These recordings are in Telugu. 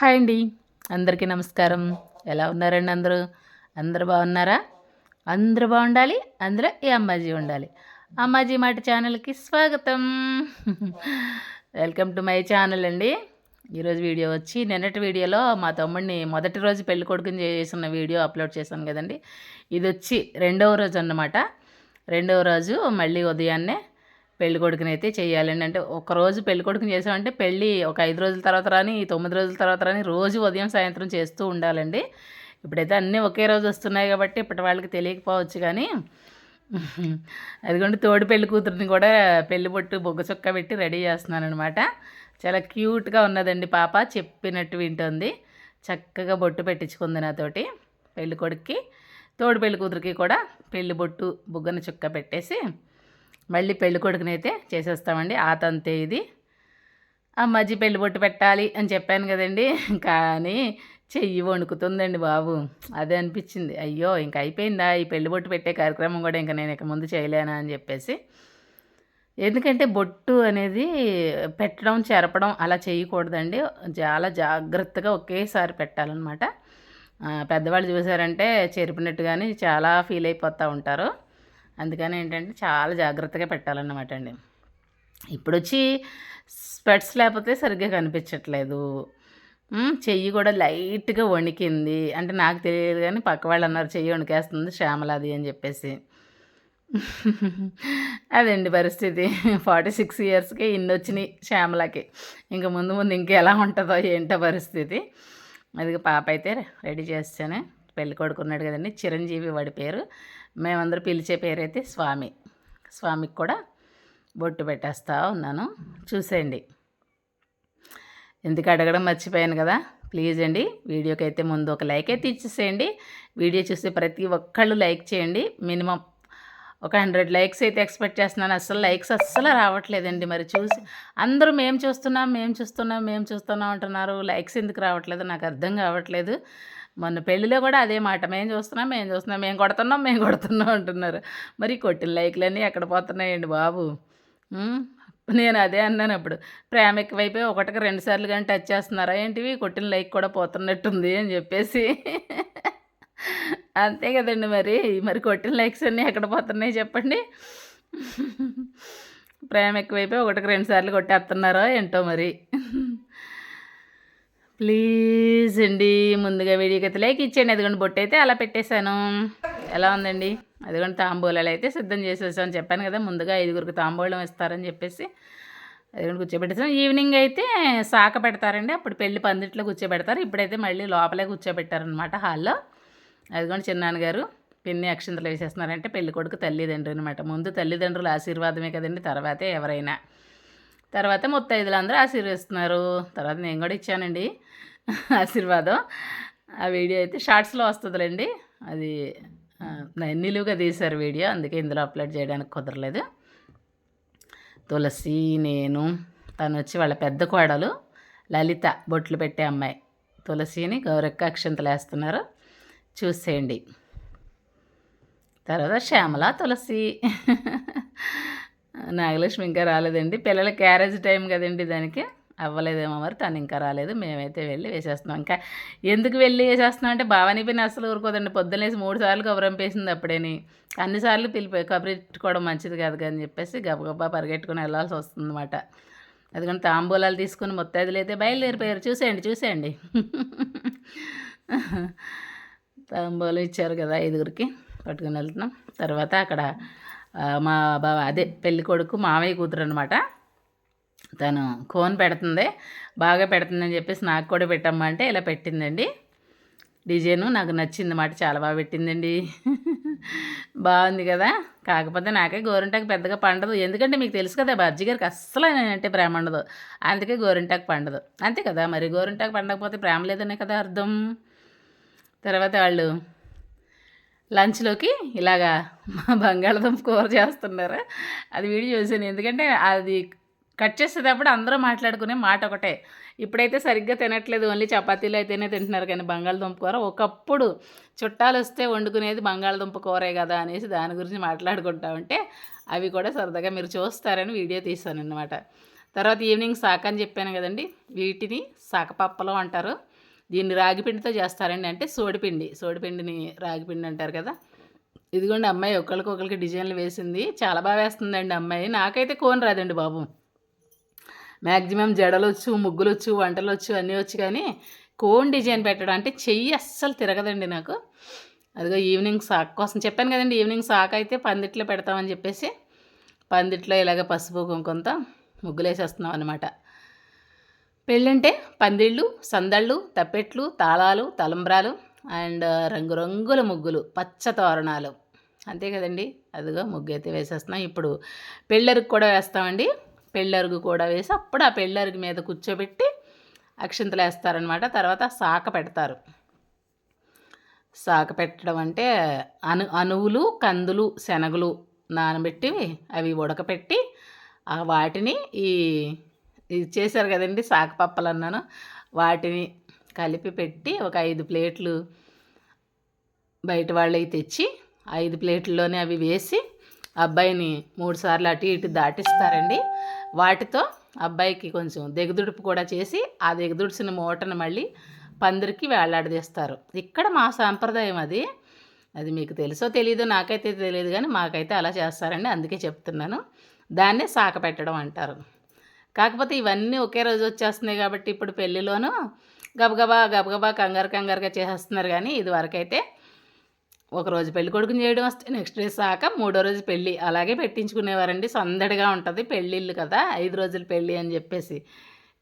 హాయ్ అండి. అందరికీ నమస్కారం. ఎలా ఉన్నారండి అందరూ? అందరు బాగున్నారా? అందరూ బాగుండాలి అందులో ఈ అమ్మాజీ ఉండాలి. అమ్మాజీ మాట ఛానల్కి స్వాగతం. వెల్కమ్ టు మై ఛానల్ అండి. ఈరోజు వీడియో వచ్చి నిన్నటి వీడియోలో మా తమ్ముడిని మొదటి రోజు పెళ్ళి కొడుకుని చేసిన వీడియో అప్లోడ్ చేశాను కదండి. ఇది వచ్చి రెండవ రోజు అన్నమాట. రెండవ రోజు మళ్ళీ ఉదయాన్నే పెళ్ళికొడుకుని అయితే చేయాలండి. అంటే ఒక రోజు చేసామంటే పెళ్ళి ఒక ఐదు రోజుల తర్వాత రాని తొమ్మిది రోజుల తర్వాత రాని రోజు ఉదయం సాయంత్రం చేస్తూ ఉండాలండి. ఇప్పుడైతే అన్నీ ఒకే రోజు వస్తున్నాయి కాబట్టి ఇప్పటి వాళ్ళకి తెలియకపోవచ్చు కానీ అదిగోండి తోడు పెళ్ళి కూతురిని కూడా పెళ్ళి బొట్టు బొగ్గ చొక్క పెట్టి రెడీ చేస్తున్నాను అనమాట చాలా క్యూట్గా ఉన్నదండి పాప చెప్పినట్టు వింటుంది. చక్కగా బొట్టు పెట్టించుకుంది నాతోటి పెళ్ళి కొడుక్కి. తోడు పెళ్ళి కూతురికి కూడా పెళ్ళి బొట్టు బుగ్గన చుక్క పెట్టేసి మళ్ళీ పెళ్ళికొడుకునైతే చేసేస్తామండి. ఆ తంతే ఇది. అమ్మాజీ పెళ్ళి బొట్టు పెట్టాలి అని చెప్పాను కదండి. కానీ చెయ్యి వణుకుతుందండి బాబు. అదే అనిపించింది. అయ్యో ఇంక అయిపోయిందా? ఈ పెళ్ళి బొట్టు పెట్టే కార్యక్రమం కూడా ఇంకా నేను ఇక ముందు చేయలేనా అని చెప్పేసి. ఎందుకంటే బొట్టు అనేది పెట్టడం చెరపడం అలా చేయకూడదండి. చాలా జాగ్రత్తగా ఒకేసారి పెట్టాలన్నమాట. పెద్దవాళ్ళు చూసారంటే చెరిపినట్టు కానీ చాలా ఫీల్ అయిపోతూ ఉంటారు. అందుకని ఏంటంటే చాలా జాగ్రత్తగా పెట్టాలన్నమాట అండి. ఇప్పుడు వచ్చి స్పెట్స్ లేకపోతే సరిగ్గా కనిపించట్లేదు. చెయ్యి కూడా లైట్గా వణికింది. అంటే నాకు తెలియదు కానీ పక్క వాళ్ళు అన్నారు చెయ్యి వణికేస్తుంది శ్యామలాది అని చెప్పేసి. అదండి పరిస్థితి. ఫార్టీ సిక్స్ ఇయర్స్కి ఇన్ని వచ్చినాయి శ్యామలకి. ఇంకా ముందు ముందు ఇంకెలా ఉంటుందో ఏంటో పరిస్థితి. అది పాప అయితే రెడీ చేస్తాను పెళ్ళి కొడుకున్నాడు కదండి. చిరంజీవి వాడి పేరు. మేమందరూ పిలిచే పేరైతే స్వామి. స్వామికి కూడా బొట్టు పెట్టేస్తా ఉన్నాను. చూసేయండి. ఎందుకు అడగడం మర్చిపోయాను కదా? ప్లీజ్ అండి వీడియోకి అయితే ముందు ఒక లైక్ అయితే ఇచ్చేసేయండి వీడియో చూస్తే ప్రతి ఒక్కళ్ళు లైక్ చేయండి. మినిమం ఒక హండ్రెడ్ లైక్స్ అయితే ఎక్స్పెక్ట్ చేస్తున్నాను. అస్సలు లైక్స్ అస్సలు రావట్లేదండి. మరి చూసి అందరూ మేము చూస్తున్నాం మేము చూస్తున్నాం మేము చూస్తున్నాం అంటున్నారు. లైక్స్ ఎందుకు రావట్లేదు? నాకు అర్థం కావట్లేదు. మొన్న పెళ్ళిలో కూడా అదే మాట మేము చూస్తున్నాం మేము చూస్తున్నాం మేము కొడుతున్నాం మేము కొడుతున్నాం అంటున్నారు. మరి కొట్టిన లైక్లన్నీ ఎక్కడ పోతున్నాయండి బాబు? నేను అదే అన్నాను అప్పుడు. ప్రేమ ఎక్కువైపోయి ఒకటికి రెండు సార్లు కానీ టచ్ చేస్తున్నారా ఏంటివి? కొట్టిన లైక్ కూడా పోతున్నట్టుంది అని చెప్పేసి. అంతే కదండి మరి. మరి కొట్టిన లైక్స్ అన్నీ ఎక్కడ పోతున్నాయి చెప్పండి? ప్రేమ ఎక్కువైపోయి ఒకటికి రెండు సార్లు కొట్టేస్తున్నారో ఏంటో మరి. ప్లీజ్ అండి ముందుగా వీడియోకి లైక్ ఇచ్చేయండి. అదిగోండి బొట్టు అయితే అలా పెట్టేశాను. ఎలా ఉందండి? అదిగోండి తాంబూలాలు అయితే సిద్ధం చేసేసామని చెప్పాను కదా. ముందుగా ఐదుగురికి తాంబూలం ఇస్తారని చెప్పేసి అదిగోండి కూర్చోబెట్టేసాం. ఈవినింగ్ అయితే సాక పెడతారండి. అప్పుడు పెళ్ళి పందిట్లో కూర్చోబెడతారు. ఇప్పుడైతే మళ్ళీ లోపలే కూర్చోబెట్టారనమాట హాల్లో. అదిగోండి చిన్నాన్నగారు పిన్ని అక్షంతలు వేసేస్తున్నారంటే పెళ్ళి కొడుకు తల్లిదండ్రులు అనమాట ముందు తల్లిదండ్రుల ఆశీర్వాదమే కదండి తర్వాతే ఎవరైనా. తర్వాత ముత్తైదులు అందరూ ఆశీర్వదిస్తున్నారు. తర్వాత నేను కూడా ఇచ్చానండి ఆశీర్వాదం. ఆ వీడియో అయితే షార్ట్స్లో వస్తుందిలేండి. అది నిలువుగా తీశారు వీడియో అందుకే ఇందులో అప్లోడ్ చేయడానికి కుదరలేదు. తులసి నేను తను వచ్చి వాళ్ళ పెద్ద కోడలు లలిత బొట్లు పెట్టే అమ్మాయి. తులసిని గౌరక్క అక్షంతలు వేస్తున్నారు చూసేయండి. తర్వాత శ్యామల తులసి. నాగలక్ష్మి ఇంకా రాలేదండి. పిల్లల క్యారేజ్ టైం కదండి దానికి. అవ్వలేదేమో మరి తను ఇంకా రాలేదు. మేమైతే వెళ్ళి వేసేస్తున్నాం. ఇంకా ఎందుకు వెళ్ళి వేసేస్తున్నాం అంటే భావని పని అసలు ఊరుకోదండి. పొద్దున్నేసి మూడు సార్లు కబురంపేసింది అప్పుడేని. అన్నిసార్లు పిలిపోయి కబురెట్టుకోవడం మంచిది కాదు అని చెప్పేసి గబగబా పరిగెట్టుకుని వెళ్ళాల్సి వస్తుందన్నమాట. అందుకని తాంబూలాలు తీసుకుని మొత్తైదులు అయితే బయలుదేరిపోయారు. చూసేయండి చూసేయండి. తాంబూలం ఇచ్చారు కదా ఐదుగురికి. పట్టుకుని వెళ్తున్నాం. తర్వాత అక్కడ మా బావ అదే పెళ్ళి కొడుకు మామయ్య కూతురు అనమాట తను కోన్ పెడుతుంది. బాగా పెడుతుందని చెప్పేసి నాకు కూడా పెట్టమ్మా అంటే ఇలా పెట్టిందండి. డిజైను నాకు నచ్చింది మాట చాలా బాగా పెట్టిందండి. బాగుంది కదా? కాకపోతే నాకే గోరింటాకు పెద్దగా పండదు. ఎందుకంటే మీకు తెలుసు కదా బజ్జి గారికి అస్సలు అంటే ప్రేమ ఉండదు. అందుకే గోరింటాకు పండదు. అంతే కదా? మరి గోరింటాకు పండకపోతే ప్రేమ లేదనే కదా అర్థం? తర్వాత వాళ్ళు లంచ్లోకి ఇలాగా మా బంగాళదుంప కూర చేస్తున్నారు. అది వీడియో చూసాను ఎందుకంటే అది కట్ చేసేటప్పుడు అందరూ మాట్లాడుకునే మాట ఒకటే. ఇప్పుడైతే సరిగ్గా తినట్లేదు. ఓన్లీ చపాతీలు అయితేనే తింటున్నారు. కానీ బంగాళదుంప కూర ఒకప్పుడు చుట్టాలు వస్తే వండుకునేది బంగాళదుంప కూరే కదా అనేసి దాని గురించి మాట్లాడుకుంటా ఉంటే అవి కూడా సరదాగా మీరు చూస్తారని వీడియో తీశాను అనమాట తర్వాత ఈవినింగ్ సాక అని చెప్పాను కదండి. వీటిని సాకపప్పలు అంటారు. దీన్ని రాగిపిండితో చేస్తారండి. అంటే సోడిపిండి సోడిపిండిని రాగిపిండి అంటారు కదా. ఇదిగోండి అమ్మాయి ఒకరికొకరికి డిజైన్లు వేసింది. చాలా బాగా వేస్తుందండి అమ్మాయి. నాకైతే కోన్ రాదండి బాబు. మ్యాక్సిమం జడలు వచ్చు ముగ్గులు వచ్చు వంటలు వచ్చు అన్నీ వచ్చు కానీ కోన్ డిజైన్ పెట్టడం అంటే చెయ్యి అస్సలు తిరగదండి నాకు. అదిగో ఈవినింగ్ సాక్ కోసం చెప్పాను కదండి ఈవినింగ్ సాక్ అయితే పందిట్లో పెడతామని చెప్పేసి పందిట్లో ఇలాగ పసుపు కుంకుమతో ముగ్గులేసేస్తున్నాం అనమాట పెళ్ళంటే పందిళ్ళు సందళ్ళు తప్పెట్లు తాళాలు తలంబ్రాలు అండ్ రంగురంగుల ముగ్గులు పచ్చ తోరణాలు. అంతే కదండి. అదిగో ముగ్గు అయితే వేసేస్తున్నాం. ఇప్పుడు పెళ్ళరుగు కూడా వేస్తామండి. పెళ్ళరుగు కూడా వేసి అప్పుడు ఆ పెళ్ళరుగు మీద కూర్చోబెట్టి అక్షింతలు వేస్తారనమాట తర్వాత సాక పెడతారు. సాక పెట్టడం అంటే అను అనువులు కందులు శనగలు నానబెట్టి అవి ఉడకపెట్టి ఆ వాటిని ఈ ఇది చేశారు కదండి సాకపప్పలు అన్నాను వాటిని కలిపి పెట్టి ఒక ఐదు ప్లేట్లు బయట వాళ్ళవి తెచ్చి ఐదు ప్లేట్లలోనే అవి వేసి అబ్బాయిని మూడు సార్లు అటు ఇటు దాటిస్తారండి. వాటితో అబ్బాయికి కొంచెం దిగదుడుపు కూడా చేసి ఆ దిగదుడిసిన మూటను మళ్ళీ పందిరికి వేలాడదీస్తారు. ఇక్కడ మా సాంప్రదాయం అది. అది మీకు తెలుసో తెలియదో నాకైతే తెలియదు కానీ మాకైతే అలా చేస్తారండి అందుకే చెప్తున్నాను. దాన్నే సాక పెట్టడం అంటారు. కాకపోతే ఇవన్నీ ఒకే రోజు వచ్చేస్తున్నాయి కాబట్టి ఇప్పుడు పెళ్ళిలోనూ గబగబా గబగబా కంగారు కంగారుగా చేసేస్తున్నారు కానీ ఇది వరకైతే ఒకరోజు పెళ్ళి కొడుకుని చేయడం వస్తే నెక్స్ట్ డే సాక మూడో రోజు పెళ్ళి. అలాగే పెట్టించుకునేవారండి. సందడిగా ఉంటుంది పెళ్ళిళ్ళు కదా ఐదు రోజులు పెళ్ళి అని చెప్పేసి.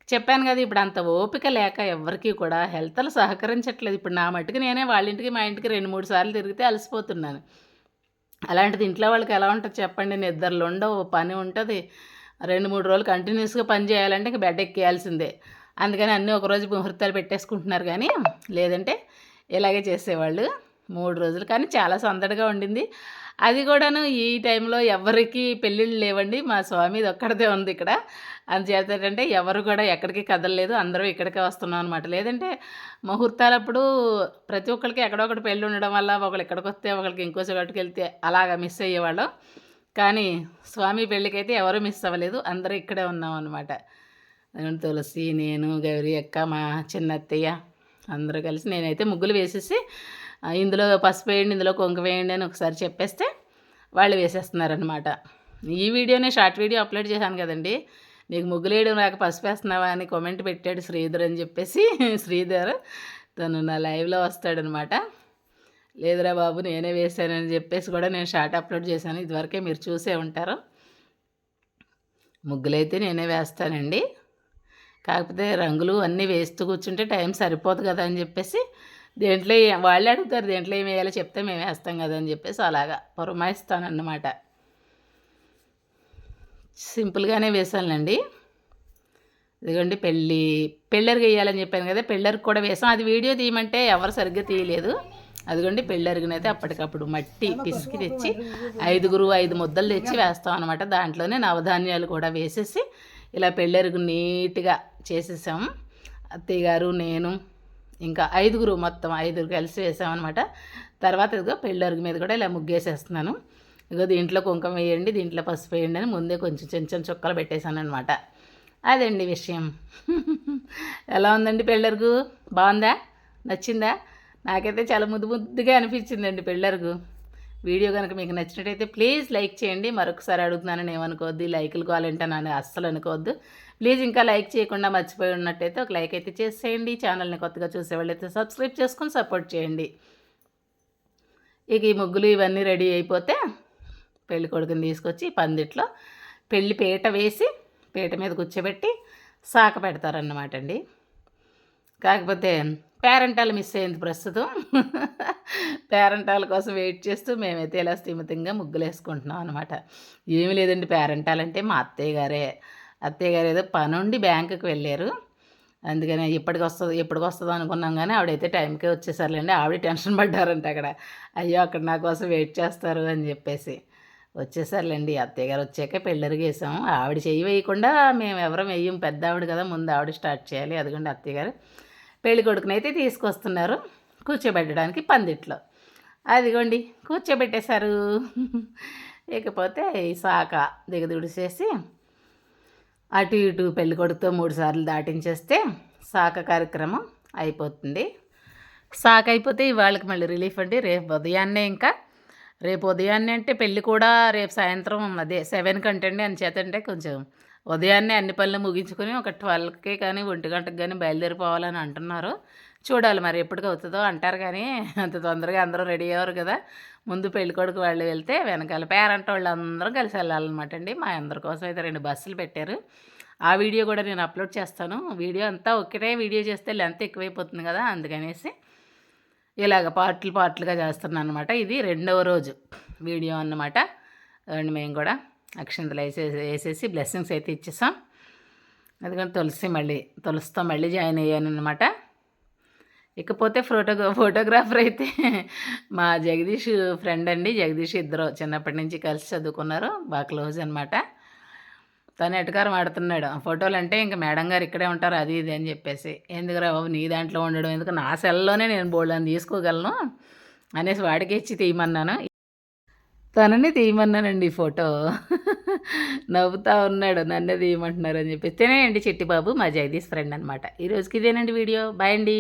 చెప్పాను కదా ఇప్పుడు అంత ఓపిక లేక ఎవరికి కూడా హెల్త్లు సహకరించట్లేదు. ఇప్పుడు నా మట్టుకు నేనే వాళ్ళ ఇంటికి మా ఇంటికి రెండు మూడు సార్లు తిరిగితే అలసిపోతున్నాను. అలాంటిది ఇంట్లో వాళ్ళకి ఎలా ఉంటుంది చెప్పండి. నిద్రలు ఉండవు పని ఉంటుంది. రెండు మూడు రోజులు కంటిన్యూస్గా పని చేయాలంటే ఇంక బెడ్ ఎక్కేయాల్సిందే. అందుకని అన్నీ ఒకరోజు ముహూర్తాలు పెట్టేసుకుంటున్నారు కానీ లేదంటే ఇలాగే చేసేవాళ్ళు మూడు రోజులు. కానీ చాలా సందడిగా ఉండింది. అది కూడాను ఈ టైంలో ఎవరికి పెళ్ళిళ్ళు లేవండి. మా స్వామి ఒక్కడిదే ఉంది ఇక్కడ. అందుచేత ఏంటంటే ఎవరు కూడా ఎక్కడికి కదలలేదు. అందరూ ఇక్కడికే వస్తున్నాం అనమాట లేదంటే ముహూర్తాలప్పుడు ప్రతి ఒక్కరికి ఎక్కడొకటి పెళ్ళి ఉండడం వల్ల ఒకళ్ళు ఇక్కడికి వస్తే ఒకరికి ఇంకో చోటుకి వెళ్తే అలాగా మిస్ అయ్యేవాళ్ళం. కానీ స్వామి పెళ్ళికైతే ఎవరు మిస్ అవ్వలేదు. అందరూ ఇక్కడే ఉన్నాం అనమాట తులసి నేను గౌరీ అక్క మా చిన్నత్తయ్య అందరూ కలిసి నేనైతే ముగ్గులు వేసేసి ఇందులో పసుపు వేయండి ఇందులో కొంక వేయండి అని ఒకసారి చెప్పేస్తే వాళ్ళు వేసేస్తున్నారనమాట ఈ వీడియోనే షార్ట్ వీడియో అప్లోడ్ చేశాను కదండి. నీకు ముగ్గులు వేయడం రాక పసుపు వేస్తున్నావా అని కామెంట్ పెట్టాడు శ్రీధర్ అని చెప్పేసి. శ్రీధర్ తను నా లైవ్లో వస్తాడనమాట లేదురా బాబు నేనే వేసానని చెప్పేసి కూడా నేను షార్ట్ అప్లోడ్ చేశాను. ఇదివరకే మీరు చూసే ఉంటారు. ముగ్గులైతే నేనే వేస్తానండి. కాకపోతే రంగులు అన్నీ వేస్తూ కూర్చుంటే టైం సరిపోదు కదా అని చెప్పేసి దేంట్లో వాళ్ళే అడుగుతారు దేంట్లో ఏం వేయాలో చెప్తే మేము వేస్తాం కదా అని చెప్పేసి అలాగా పురమాయిస్తానన్నమాట. సింపుల్గానే వేసానులేండి ఇదిగోండి పెళ్ళి పెళ్ళరికి వేయాలని చెప్పాను కదా పెళ్ళరికి కూడా వేసాం అది వీడియో తీయమంటే ఎవరు సరిగ్గా తీయలేదు. అదిగోండి పెళ్ళరుగునైతే అప్పటికప్పుడు మట్టి పిసికి తెచ్చి ఐదుగురు ఐదు ముద్దలు తెచ్చి వేస్తాం అనమాట దాంట్లోనే నవధాన్యాలు కూడా వేసేసి ఇలా పెళ్ళరుగు నీట్గా చేసేసాం. అత్తయ్య గారు నేను ఇంకా ఐదుగురు మొత్తం ఐదుగురు కలిసి వేసామన్నమాట తర్వాత ఇదిగో పెళ్ళరుగు మీద కూడా ఇలా ముగ్గేసేస్తున్నాను. ఇగో దీంట్లో కుంకుమ వేయండి దీంట్లో పసుపు వేయండి అని ముందే కొంచెం చిన్న చిన్న చుక్కలు పెట్టేశాను అనమాట అదండి విషయం. ఎలా ఉందండి పెళ్ళరుగు? బాగుందా? నచ్చిందా? నాకైతే చాలా ముద్దు ముద్దుగా అనిపించిందండి పెళ్ళరుగు వీడియో కనుక మీకు నచ్చినట్టయితే ప్లీజ్ లైక్ చేయండి. మరొకసారి అడుగుతున్నానని ఏమనుకోవద్దు. లైకులు కావాలంటానని అస్సలు అనుకోవద్దు. ప్లీజ్ ఇంకా లైక్ చేయకుండా మర్చిపోయి ఉన్నట్టయితే ఒక లైక్ అయితే చేసేయండి. ఛానల్ని కొత్తగా చూసేవాళ్ళైతే సబ్స్క్రైబ్ చేసుకొని సపోర్ట్ చేయండి. ఇక ఈ ముగ్గులు ఇవన్నీ రెడీ అయిపోతే పెళ్ళి కొడుకుని తీసుకొచ్చి పందిట్లో పెళ్ళి పీట వేసి పీట మీద కూర్చోబెట్టి సాక పెడతారన్నమాట అండి. కాకపోతే పేరెంటాలు మిస్ అయింది ప్రస్తుతం. పేరెంటాల కోసం వెయిట్ చేస్తూ మేమైతే ఇలా స్థిమితంగా ముగ్గులు వేసుకుంటున్నాం అనమాట ఏమి లేదండి పేరెంటాలంటే మా అత్తయ్య గారే. అత్తయ్య గారు ఏదో పనుండి బ్యాంకుకి వెళ్ళారు. అందుకని ఎప్పటికి వస్తుంది ఎప్పటికి వస్తుందో అనుకున్నాం కానీ ఆవిడైతే టైంకే వచ్చేసారులేండి. ఆవిడ టెన్షన్ పడ్డారంట అక్కడ. అయ్యో అక్కడ నా కోసం వెయిట్ చేస్తారు అని చెప్పేసి వచ్చేసారులేండి. అత్తయ్య గారు వచ్చాక పెళ్ళరికి వేసాం ఆవిడ చెయ్యి వేయకుండా మేము ఎవరం వేయం పెద్ద ఆవిడ కదా ముందు ఆవిడ స్టార్ట్ చేయాలి. అదిగోండి అత్తయ్య గారు. పెళ్ళికొడుకునైతే తీసుకొస్తున్నారు కూర్చోబెట్టడానికి పందిట్లో. అదిగోండి కూర్చోబెట్టేశారు. ఇకపోతే ఈ సాక దిగదుడిసేసి అటు ఇటు పెళ్ళికొడుకుతో మూడు సార్లు దాటించేస్తే సాక కార్యక్రమం అయిపోతుంది. సాక అయిపోతే ఇవాళకి మళ్ళీ రిలీఫ్ అండి రేపు ఉదయాన్నే ఇంకా. రేపు ఉదయాన్నే అంటే పెళ్ళి కూడా రేపు సాయంత్రం అదే సెవెన్ అండి అని చేతంటే కొంచెం ఉదయాన్నే అన్ని పనులు ముగించుకొని ఒక ట్వెల్వ్కి కానీ ఒంటి గంటకి కానీ బయలుదేరిపోవాలని అంటున్నారు. చూడాలి మరి ఎప్పటికి అవుతుందో అంటారు కానీ అంత తొందరగా అందరూ రెడీ అయ్యారు కదా. ముందు పెళ్ళికొడుకు వాళ్ళు వెళ్తే వెనకాల పేరెంట్ వాళ్ళు అందరం కలిసి వెళ్ళాలన్నమాట అండి. మా అందరి కోసం అయితే రెండు బస్సులు పెట్టారు. ఆ వీడియో కూడా నేను అప్లోడ్ చేస్తాను. వీడియో అంతా ఒకటే వీడియో చేస్తే లెంత్ ఎక్కువైపోతుంది కదా అందుకనేసి ఇలాగ పార్ట్లు పార్ట్లుగా చేస్తున్నాను అనమాట ఇది రెండవ రోజు వీడియో అన్నమాట. అండ్ మేము కూడా. అక్షంతలు వేసేసి వేసేసి బ్లెస్సింగ్స్ అయితే ఇచ్చేసాం. అందుకని తులసి మళ్ళీ తులసితో మళ్ళీ జాయిన్ అయ్యాను అనమాట ఇకపోతే ఫోటోగ్రా ఫోటోగ్రాఫర్ అయితే మా జగదీష్ ఫ్రెండ్ అండి. జగదీష్ ఇద్దరు చిన్నప్పటి నుంచి కలిసి చదువుకున్నారు. బాగా క్లోజ్ అనమాట తను ఎటకారం ఆడుతున్నాడు. ఫోటోలు అంటే ఇంకా మేడం గారు ఇక్కడే ఉంటారు అది ఇది అని చెప్పేసి. ఎందుకురా బాబు నీ దాంట్లో ఉండడం ఎందుకు? నా సెల్లోనే నేను బోల్డ్ అని తీసుకోగలను అనేసి వాడికి ఇచ్చి తీయమన్నాను. తనని తీయమన్నానండి ఈ ఫోటో. నవ్వుతా ఉన్నాడు నన్నే తీయమంటున్నారు అని చెప్పి తినేయండి చిట్టిబాబు మా జగదీష్ ఫ్రెండ్ అనమాట ఈ రోజుకి ఇదేనండి వీడియో. బాయ్ అండి.